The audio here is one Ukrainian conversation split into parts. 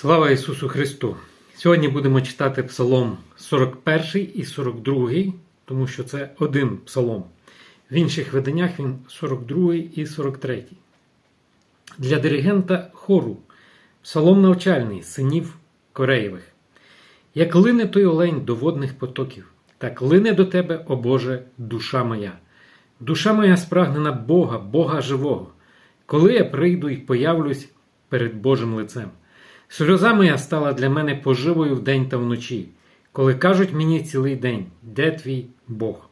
Слава Ісусу Христу! Сьогодні будемо читати Псалом 41 і 42, тому що це один псалом. В інших виданнях він 42 і 43. Для диригента хору псалом навчальний синів Кореєвих. Як лине той олень до водних потоків, так лине до тебе, о Боже, душа моя. Душа моя спрагнена Бога, Бога живого, коли я прийду і появлюсь перед Божим лицем. Сльоза моя стала для мене поживою вдень та вночі, коли кажуть мені цілий день, де твій Бог.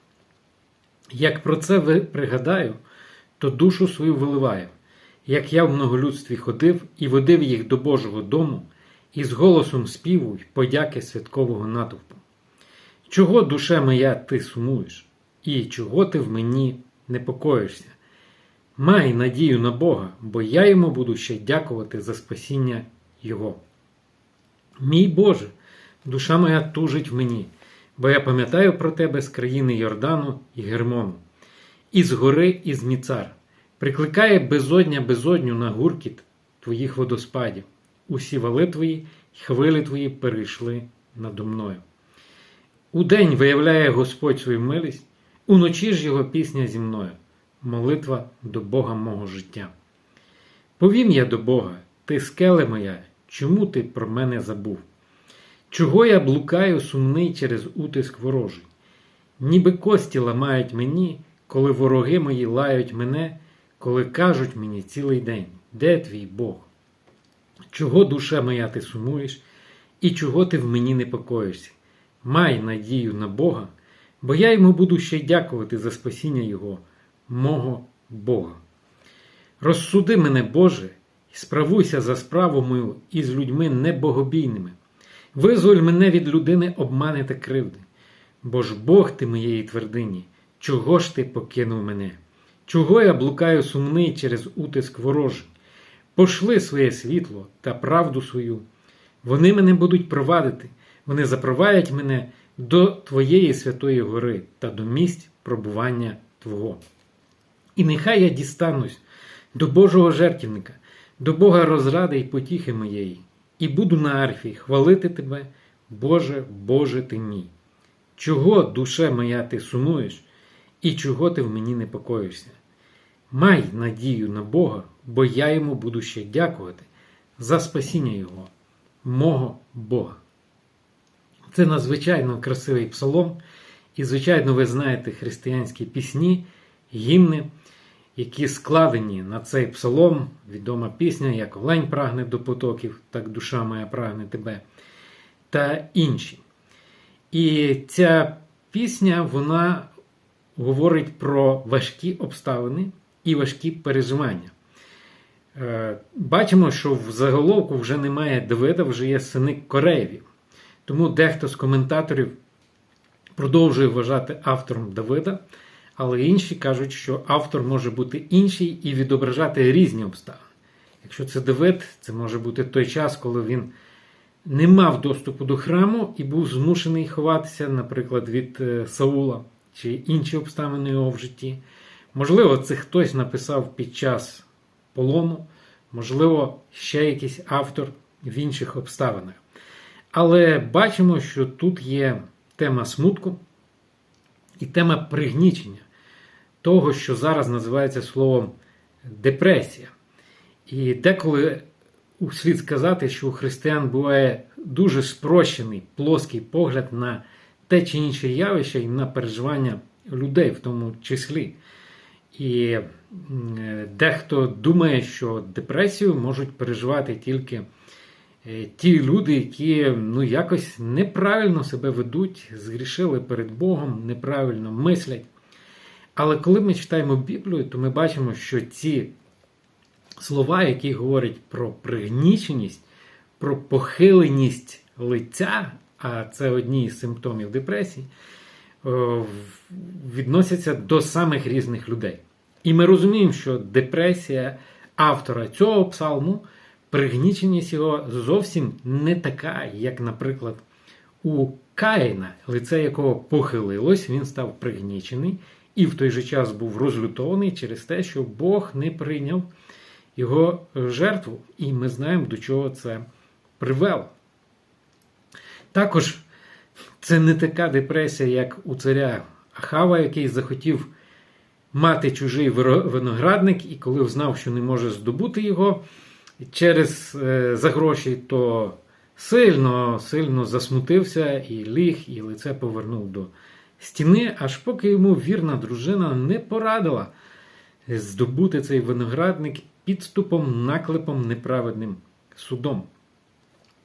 Як про це пригадаю, то душу свою виливаю, як я в многолюдстві ходив і водив їх до Божого дому, і з голосом співу й подяки святкового натовпу. Чого, душе моя, ти сумуєш, і чого ти в мені непокоїшся? Май надію на Бога, бо я йому буду ще дякувати за спасіння Його. Мій Боже, душа моя тужить в мені, бо я пам'ятаю про тебе з країни Йордану і Гермону, і з гори, і з Міцар, прикликає безодня безодню на гуркіт твоїх водоспадів. Усі вали твої хвилі твої перейшли надо мною. Удень виявляє Господь свою милість, уночі ж його пісня зі мною, молитва до Бога мого життя. Повім я до Бога, ти скеле моя, чому ти про мене забув? Чого я блукаю сумний через утиск ворожий? Ніби кості ламають мені, коли вороги мої лають мене, коли кажуть мені цілий день, де твій Бог? Чого душа моя ти сумуєш, і чого ти в мені непокоїшся? Май надію на Бога, бо я йому буду ще дякувати за спасіння Його, мого Бога. Розсуди мене, Боже, справуйся за справу мою із людьми небогобійними. Визволь мене від людини обмани та кривди, бо ж Бог ти моєї твердині, чого ж ти покинув мене? Чого я блукаю сумний через утиск ворожий? Пошли своє світло та правду свою. Вони мене будуть провадити, вони запровадять мене до Твоєї святої гори та до місць пробування Твого. І нехай я дістанусь до Божого жертівника, до Бога розради й потіхи моєї, і буду на арфі хвалити Тебе, Боже, Боже ти мій. Чого, душе моя, ти сумуєш, і чого ти в мені непокоїшся? Май надію на Бога, бо я йому буду ще дякувати за спасіння Його, мого Бога. Це надзвичайно красивий псалом, і, звичайно, ви знаєте християнські пісні, гімни, які складені на цей псалом, відома пісня, як Олень прагне до потоків, так душа моя прагне тебе, та інші. І ця пісня, вона говорить про важкі обставини і важкі переживання. Е, Бачимо, що в заголовку вже немає Давида, вже є сини Кореєві. Тому дехто з коментаторів продовжує вважати автором Давида, але інші кажуть, що автор може бути інший і відображати різні обставини. Якщо це Давид, це може бути той час, коли він не мав доступу до храму і був змушений ховатися, наприклад, від е, Саула чи інші обставини його в житті. Можливо, це хтось написав під час полону, можливо, ще якийсь автор в інших обставинах. Але бачимо, що тут є тема смутку і тема пригнічення того, що зараз називається словом депресія. І деколи слід сказати, що у християн буває дуже спрощений плоский погляд на те чи інше явище і на переживання людей в тому числі. І дехто думає, що депресію можуть переживати тільки ті люди, які ну, якось неправильно себе ведуть, згрішили перед Богом, неправильно мислять. Але коли ми читаємо Біблію, то ми бачимо, що ці слова, які говорять про пригніченість, про похиленість лиця, а це одні із симптомів депресії, відносяться до самих різних людей. І ми розуміємо, що депресія автора цього псалму, пригніченість його зовсім не така, як, наприклад, у Каїна, лице якого похилилось, він став пригнічений і в той же час був розлютований через те, що Бог не прийняв його жертву. І ми знаємо, до чого це привела. Також це не така депресія, як у царя Ахава, який захотів мати чужий виноградник, і коли знав, що не може здобути його через е, за гроші, то сильно, сильно засмутився і ліг, і лице повернув до стіни, аж поки йому вірна дружина не порадила здобути цей виноградник підступом, наклепом, неправедним судом.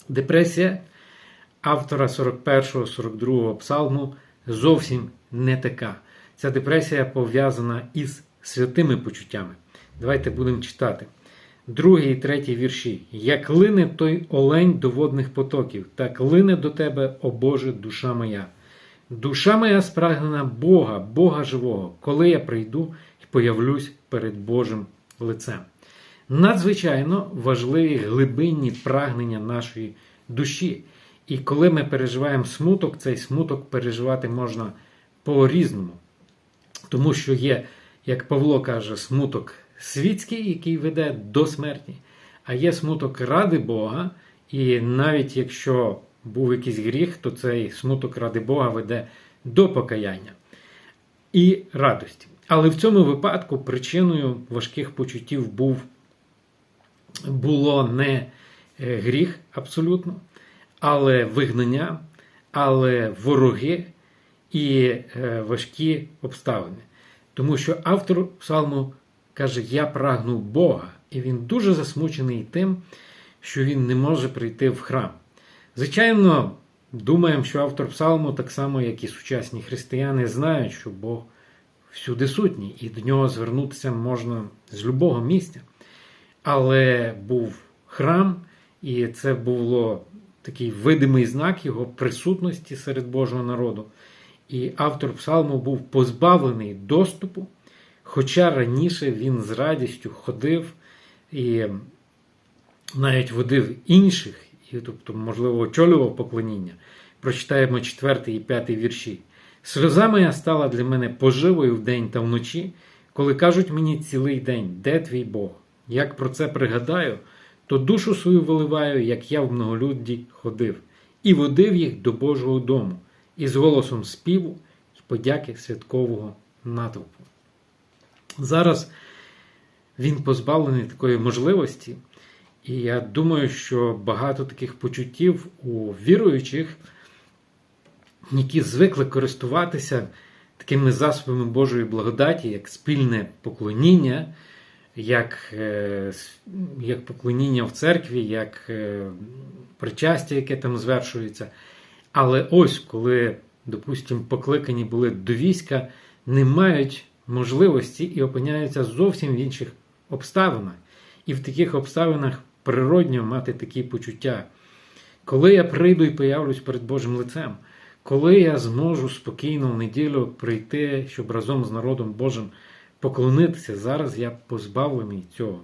Депресія автора 41-42 псалму зовсім не така. Ця депресія пов'язана із святими почуттями. Давайте будемо читати. Другий і третій вірші. Як лине той олень до водних потоків, так лине до тебе, о Боже, душа моя. Душа моя спрагнена Бога, Бога живого, коли я прийду і появлюсь перед Божим лицем. Надзвичайно важливі глибинні прагнення нашої душі. І коли ми переживаємо смуток, цей смуток переживати можна по-різному. Тому що є, як Павло каже, смуток світський, який веде до смерті, а є смуток ради Бога, і навіть якщо був якийсь гріх, то цей смуток ради Бога веде до покаяння і радості. Але в цьому випадку причиною важких почуттів був, було не е, гріх абсолютно, але вигнання, але вороги і е, важкі обставини. Тому що автор псалму каже: Я прагну Бога, і він дуже засмучений тим, що він не може прийти в храм. Звичайно, думаємо, що автор псалму, так само, як і сучасні християни, знають, що Бог всюди сутній, і до нього звернутися можна з любого місця. Але був храм, і це було такий видимий знак його присутності серед Божого народу. І автор псалму був позбавлений доступу, хоча раніше він з радістю ходив і навіть водив інших, і, тобто, можливо, очолював поклоніння. Прочитаємо 4 і 5 вірші. Сльоза моя стала для мене поживою вдень та вночі, коли кажуть мені цілий день, де твій Бог? Як про це пригадаю, то душу свою виливаю, як я в многолюдді ходив, і водив їх до Божого дому, із голосом співу і подяки святкового натовпу. Зараз він позбавлений такої можливості, і я думаю, що багато таких почуттів у віруючих, які звикли користуватися такими засобами Божої благодаті, як спільне поклоніння, як е, як поклоніння в церкві, як е, причастя, яке там звершується. Але ось коли, допустимо, покликані були до війська, не мають можливості і опиняються зовсім в інших обставинах. І в таких обставинах природньо мати такі почуття. Коли я прийду і появлюсь перед Божим лицем, коли я зможу спокійно в неділю прийти, щоб разом з народом Божим поклонитися, зараз я позбавлений цього.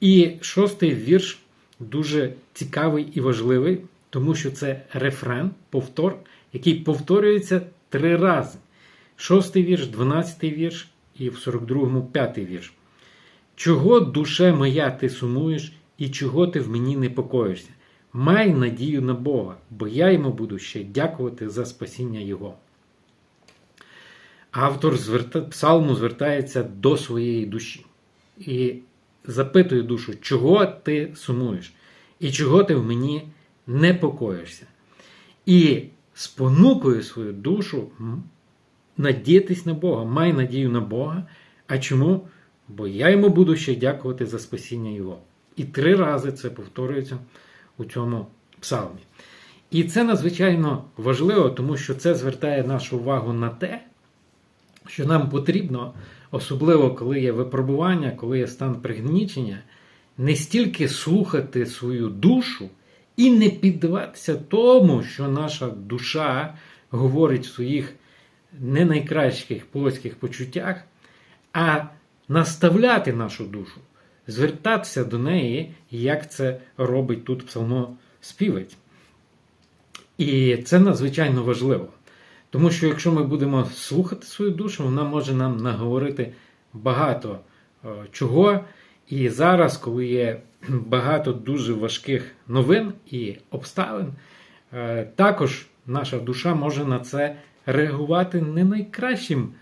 І шостий вірш дуже цікавий і важливий, тому що це рефрен, повтор, який повторюється три рази. Шостий вірш, дванадцятий вірш і в 42-му п'ятий вірш. Чого, душе моя, ти сумуєш, і чого ти в мені непокоїшся? Май надію на Бога, бо я йому буду ще дякувати за спасіння Його. Автор зверта... псалму звертається до своєї душі і запитує душу, чого ти сумуєш, і чого ти в мені непокоїшся. І спонукує свою душу надіятись на Бога, май надію на Бога. А чому? Бо я йому буду ще дякувати за спасіння Його. І три рази це повторюється у цьому псалмі. І це надзвичайно важливо, тому що це звертає нашу увагу на те, що нам потрібно, особливо коли є випробування, коли є стан пригнічення, не стільки слухати свою душу і не піддаватися тому, що наша душа говорить в своїх не найкращих плотських почуттях, а наставляти нашу душу, звертатися до неї, як це робить тут псалмоспівець. І це надзвичайно важливо. Тому що якщо ми будемо слухати свою душу, вона може нам наговорити багато чого. І зараз, коли є багато дуже важких новин і обставин, е, також наша душа може на це реагувати не найкращим е,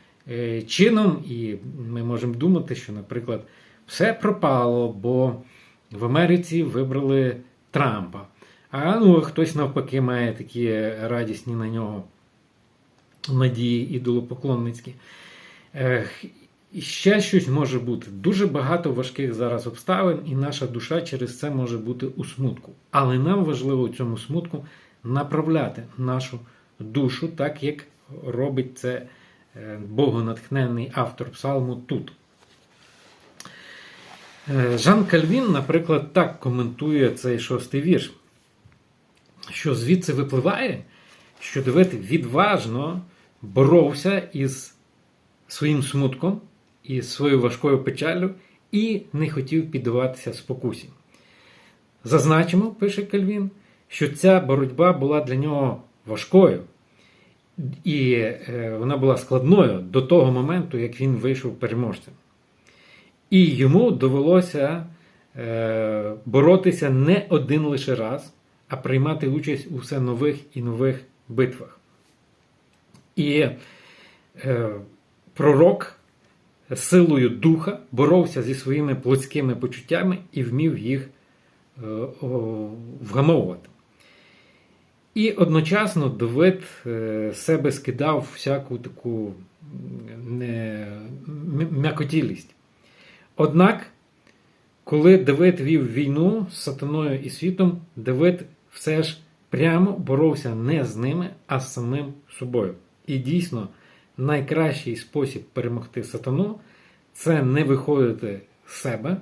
чином, і ми можемо думати, що, наприклад, все пропало, бо в Америці вибрали Трампа. А ну, хтось навпаки має такі радісні на нього надії ідолопоклонницькі. І ще щось може бути. Дуже багато важких зараз обставин, і наша душа через це може бути у смутку. Але нам важливо у цьому смутку направляти нашу душу, так як робить це е, богонатхненний автор псалму тут. Е, Жан Кальвін, наприклад, так коментує цей шостий вірш, що звідси випливає, що Давид відважно боровся із своїм смутком, із своєю важкою печалю і не хотів піддаватися спокусі. Зазначимо, пише Кальвін, що ця боротьба була для нього важкою, і е, вона була складною до того моменту, як він вийшов переможцем. І йому довелося е, боротися не один лише раз, а приймати участь у все нових і нових битвах. І е, пророк силою духа боровся зі своїми плотськими почуттями і вмів їх вгамовувати. І одночасно Давид е, себе скидав всяку таку не, м'якотілість. Однак, коли Давид вів війну з сатаною і світом, Давид все ж прямо боровся не з ними, а з самим собою. І дійсно, найкращий спосіб перемогти сатану це не виходити з себе,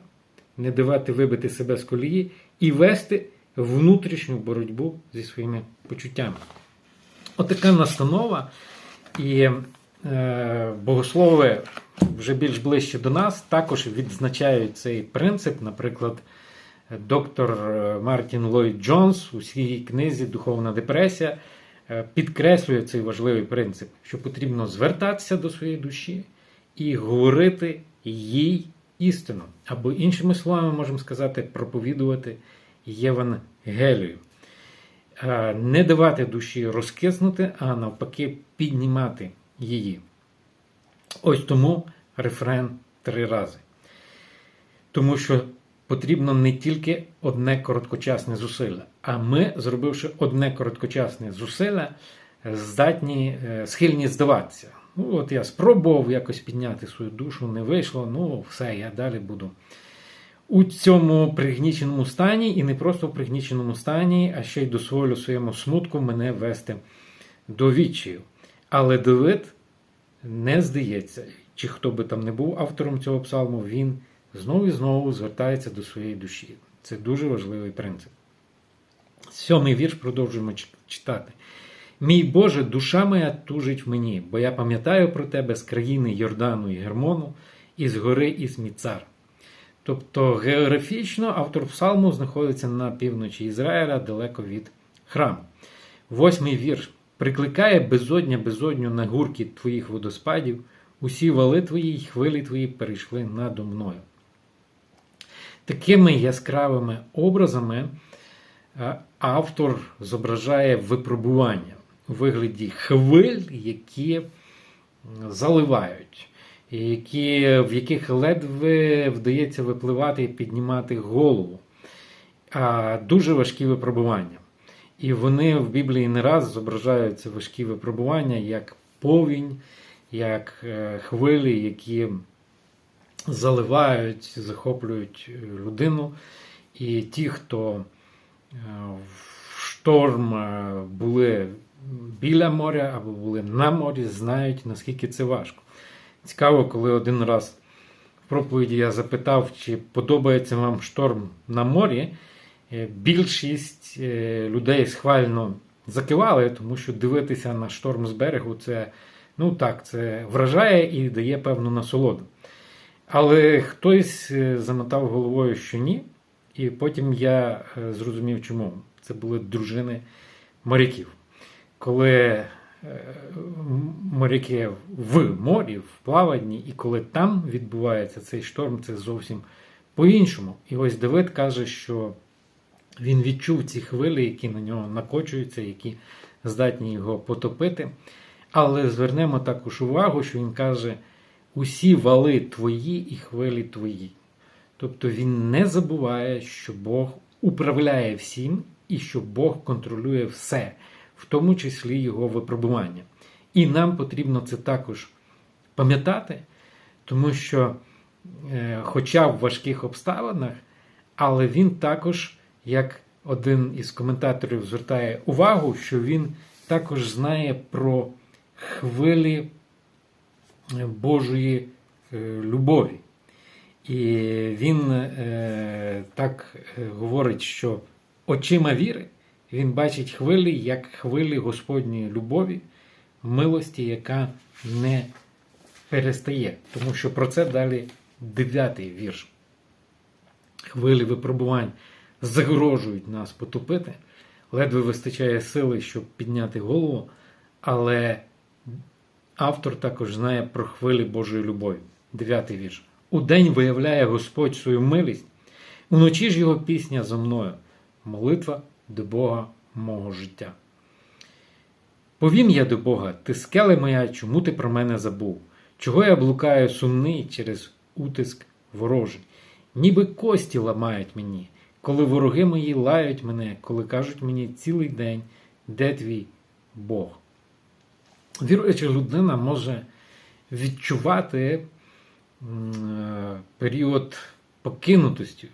не давати вибити себе з колії і вести внутрішню боротьбу зі своїми почуттями. Отака настанова, і е, богослови вже більш ближче до нас також відзначають цей принцип. Наприклад, доктор Мартін Ллойд Джонс у своїй книзі Духовна депресія підкреслює цей важливий принцип, що потрібно звертатися до своєї душі і говорити їй істину. Або, іншими словами, можемо сказати, проповідувати Євангелію. Не давати душі розкиснути, а навпаки, піднімати її. Ось тому рефрен три рази. Тому що потрібно не тільки одне короткочасне зусилля, а ми, зробивши одне короткочасне зусилля, здатні, схильні здаватися. Ну, от я спробував якось підняти свою душу, не вийшло, ну все, я далі буду. У цьому пригніченому стані, і не просто в пригніченому стані, а ще й дозволю своєму смутку мене вести до відчаю. Але Давид не здається, чи хто би там не був автором цього псалму, він знову і знову звертається до своєї душі. Це дуже важливий принцип. Сьомий вірш продовжуємо читати. Мій Боже, душа моя тужить в мені, бо я пам'ятаю про тебе з країни Йордану і Гермону, і з гори Ісміцар. Тобто географічно автор псалму знаходиться на півночі Ізраїля, далеко від храму. Восьмий вірш. Прикликає безодня безодню на гурки твоїх водоспадів, усі вали твої й хвилі твої перейшли надо мною. Такими яскравими образами автор зображає випробування у вигляді хвиль, які заливають, які, в яких ледве вдається випливати і піднімати голову. А Дуже важкі випробування. І вони в Біблії не раз зображаються важкі випробування, як повінь, як е, хвилі, які заливають, захоплюють людину. І ті, хто е, в шторм е, були біля моря або були на морі, знають, наскільки це важко. Цікаво, коли один раз в проповіді я запитав, чи подобається вам шторм на морі. Е, більшість е, людей схвально закивали, тому що дивитися на шторм з берегу це ну так, це вражає і дає певну насолоду. Але хтось е, замотав головою, що ні. І потім я зрозумів, чому. Це були дружини моряків. Коли моряки в морі, в плаванні, і коли там відбувається цей шторм, це зовсім по-іншому. І ось Давид каже, що він відчув ці хвилі, які на нього накочуються, які здатні його потопити. Але звернемо також увагу, що він каже: усі вали твої і хвилі твої. Тобто він не забуває, що Бог управляє всім і що Бог контролює все, в тому числі його випробування. І нам потрібно це також пам'ятати, тому що, е, хоча в важких обставинах, але він також, як один із коментаторів звертає увагу, що він також знає про хвилі е, Божої е, любові. І він так говорить, що очима віри він бачить хвилі як хвилі Господньої любові, милості, яка не перестає. Тому що про це далі дев'ятий вірш. Хвилі випробувань загрожують нас потопити, ледве вистачає сили, щоб підняти голову, але автор також знає про хвилі Божої любові. Дев'ятий вірш. Удень виявляє Господь свою милість, уночі ж його пісня зо мною, молитва до Бога мого життя. Повім я до Бога, ти скеле моя, чому ти про мене забув? Чого я блукаю сумний через утиск ворожий? Ніби кості ламають мені, коли вороги мої лають мене, коли кажуть мені цілий день, де твій Бог? Віруюча людина може відчувати період покинутості.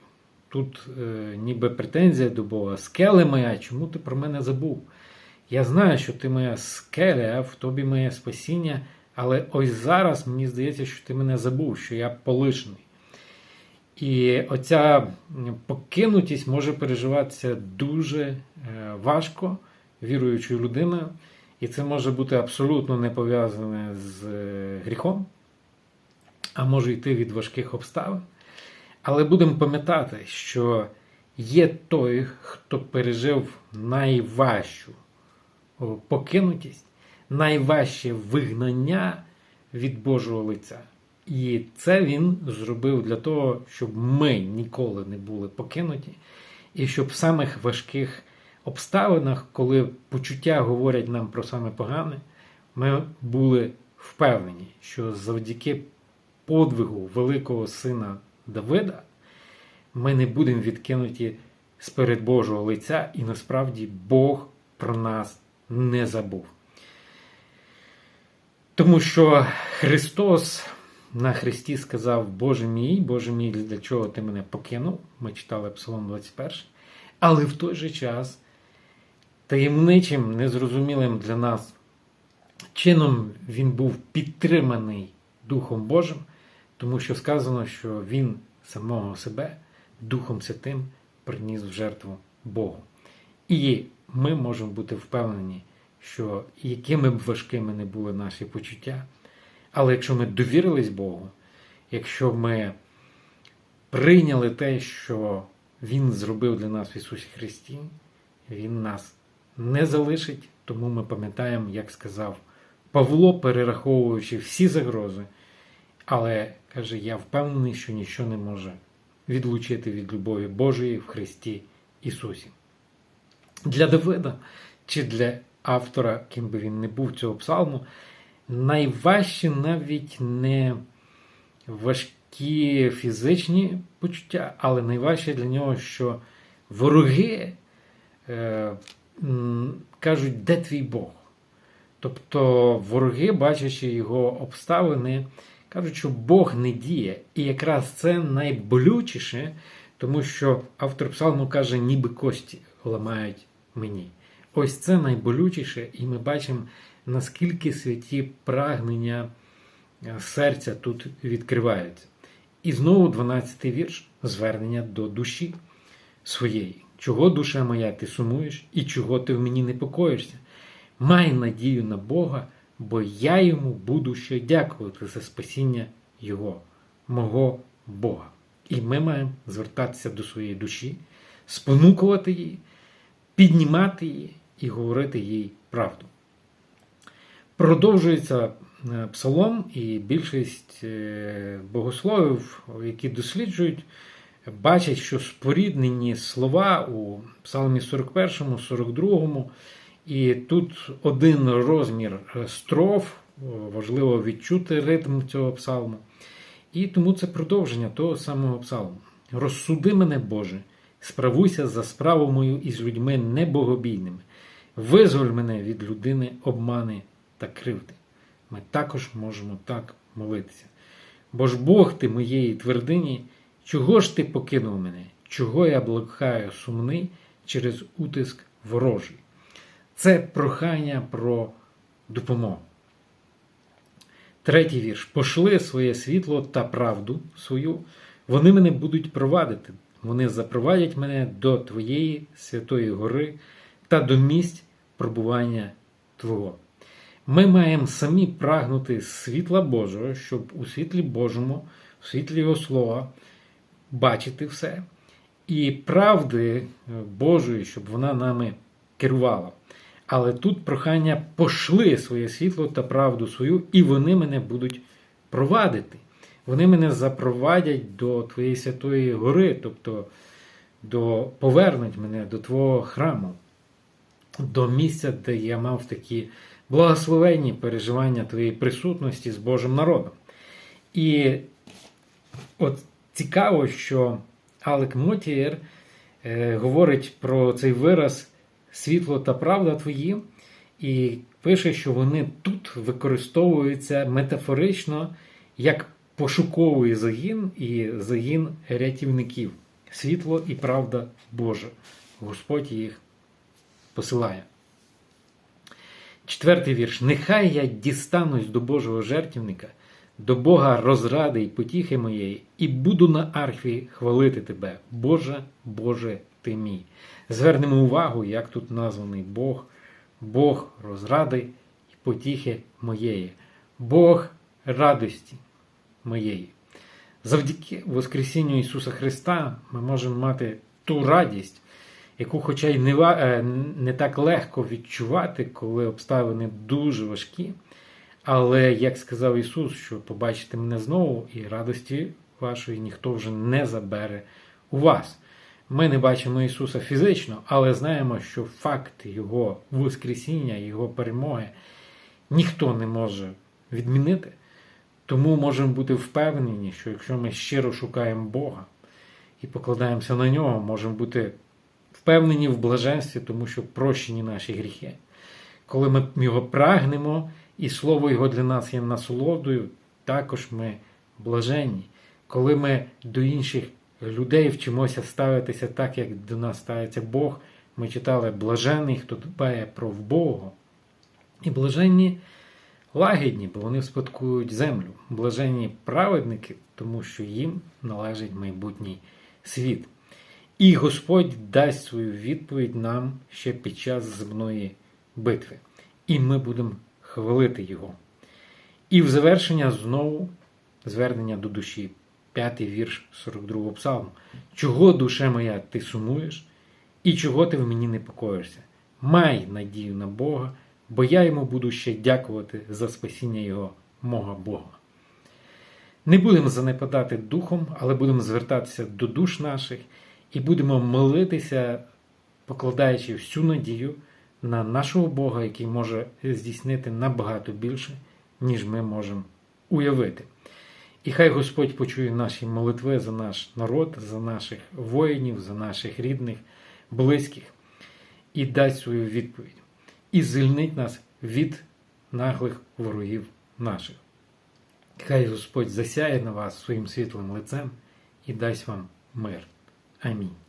Тут е, ніби претензія до Бога. Скеле моя, чому ти про мене забув? Я знаю, що ти моя скеля, в тобі моє спасіння, але ось зараз мені здається, що ти мене забув, що я полишений. І оця покинутість може переживатися дуже е, важко віруючою людиною, і це може бути абсолютно не пов'язане з е, гріхом, а може йти від важких обставин. Але будемо пам'ятати, що є той, хто пережив найважчу покинутість, найважче вигнання від Божого лиця. І це він зробив для того, щоб ми ніколи не були покинуті, і щоб в самих важких обставинах, коли почуття говорять нам про саме погане, ми були впевнені, що завдяки подвигу великого сина Давида ми не будемо відкинуті сперед Божого лиця, і насправді Бог про нас не забув. Тому що Христос на Христі сказав, Боже мій, Боже мій, для чого ти мене покинув? Ми читали Псалом 21. Але в той же час таємничим, незрозумілим для нас чином він був підтриманий Духом Божим, тому що сказано, що Він самого себе Духом Святим приніс в жертву Богу. І ми можемо бути впевнені, що якими б важкими не були наші почуття, але якщо ми довірились Богу, якщо ми прийняли те, що Він зробив для нас в Ісусі Христі, Він нас не залишить, тому ми пам'ятаємо, як сказав Павло, перераховуючи всі загрози, але каже, я впевнений, що нічого не може відлучити від любові Божої в Христі Ісусі. Для Давида чи для автора, ким би він не був цього псалму, найважче навіть не важкі фізичні почуття, але найважче для нього, що вороги е, кажуть, де твій Бог? Тобто вороги, бачачи його обставини, кажуть, що Бог не діє. І якраз це найболючіше, тому що автор псалму каже, ніби кості ламають мені. Ось це найболючіше, і ми бачимо, наскільки святі прагнення е, серця тут відкриваються. І знову 12-й вірш звернення до душі своєї. Чого душа моя, ти сумуєш, і чого ти в мені непокоїшся? Май надію на Бога, бо я йому буду ще дякувати за спасіння Його, мого Бога. І ми маємо звертатися до своєї душі, спонукувати її піднімати її і говорити їй правду. Продовжується е, псалом, і більшість е, богословів, які досліджують бачать, що споріднені слова у Псалмі 41, 42, і тут один розмір строф, важливо відчути ритм цього псалму. І тому це продовження того самого псалму. Розсуди мене, Боже, справуйся за справу мою із людьми небогобійними. Визволь мене від людини обмани та кривди. Ми також можемо так молитися. Бо ж Бог ти моєї твердині, чого ж ти покинув мене? Чого я блукаю сумний через утиск ворожий? Це прохання про допомогу. Третій вірш. Пошли своє світло та правду свою, вони мене будуть провадити. Вони запровадять мене до Твоєї святої гори та до місць пробування Твого. Ми маємо самі прагнути світла Божого, щоб у світлі Божому, у світлі Його Слова бачити все. І правди Божої, щоб вона нами керувала. Але тут прохання пошли своє світло та правду свою, і вони мене будуть провадити. Вони мене запровадять до Твоєї Святої Гори, тобто до, повернуть мене до Твого храму, до місця, де я мав такі благословенні переживання Твоєї присутності з Божим народом. І от цікаво, що Алек Мотієр е, говорить про цей вираз світло та правда твої, і пише, що вони тут використовуються метафорично як пошуковий загін і загін рятівників. Світло і правда Божа. Господь їх посилає. Четвертий вірш. Нехай я дістанусь до Божого жертівника, до Бога розради й потіхи моєї, і буду на арфі хвалити тебе, Боже, Боже ти мій. Звернемо увагу, як тут названий Бог, Бог розради і потіхи моєї, Бог радості моєї. Завдяки Воскресінню Ісуса Христа ми можемо мати ту радість, яку, хоча й не, е, не так легко відчувати, коли обставини дуже важкі. Але, як сказав Ісус, що побачите мене знову, і радості вашої ніхто вже не забере у вас. Ми не бачимо Ісуса фізично, але знаємо, що факт Його Воскресіння, Його перемоги ніхто не може відмінити. Тому можемо бути впевнені, що якщо ми щиро шукаємо Бога і покладаємося на нього, можемо бути впевнені в блаженстві, тому що прощені наші гріхи. Коли ми його прагнемо, і слово Його для нас є насолодою, також ми блаженні. Коли ми до інших людей вчимося ставитися так, як до нас ставиться Бог, ми читали блажений, хто дбає про вбогого. І блаженні лагідні, бо вони спадкують землю. Блаженні праведники, тому що їм належить майбутній світ. І Господь дасть свою відповідь нам ще під час земної битви. І ми будемо хвалити Його. І в завершення знову звернення до душі. П'ятий вірш 42 псалму. Чого, душе моя, ти сумуєш, і чого ти в мені непокоїшся? Май надію на Бога, бо я йому буду ще дякувати за спасіння Його, мого Бога. Не будемо занепадати духом, але будемо звертатися до душ наших і будемо молитися, покладаючи всю надію на нашого Бога, який може здійснити набагато більше, ніж ми можемо уявити. І хай Господь почує наші молитви за наш народ, за наших воїнів, за наших рідних, близьких і дасть свою відповідь. І звільнить нас від наглих ворогів наших. Хай Господь засяє на вас своїм світлим лицем і дасть вам мир. Амінь.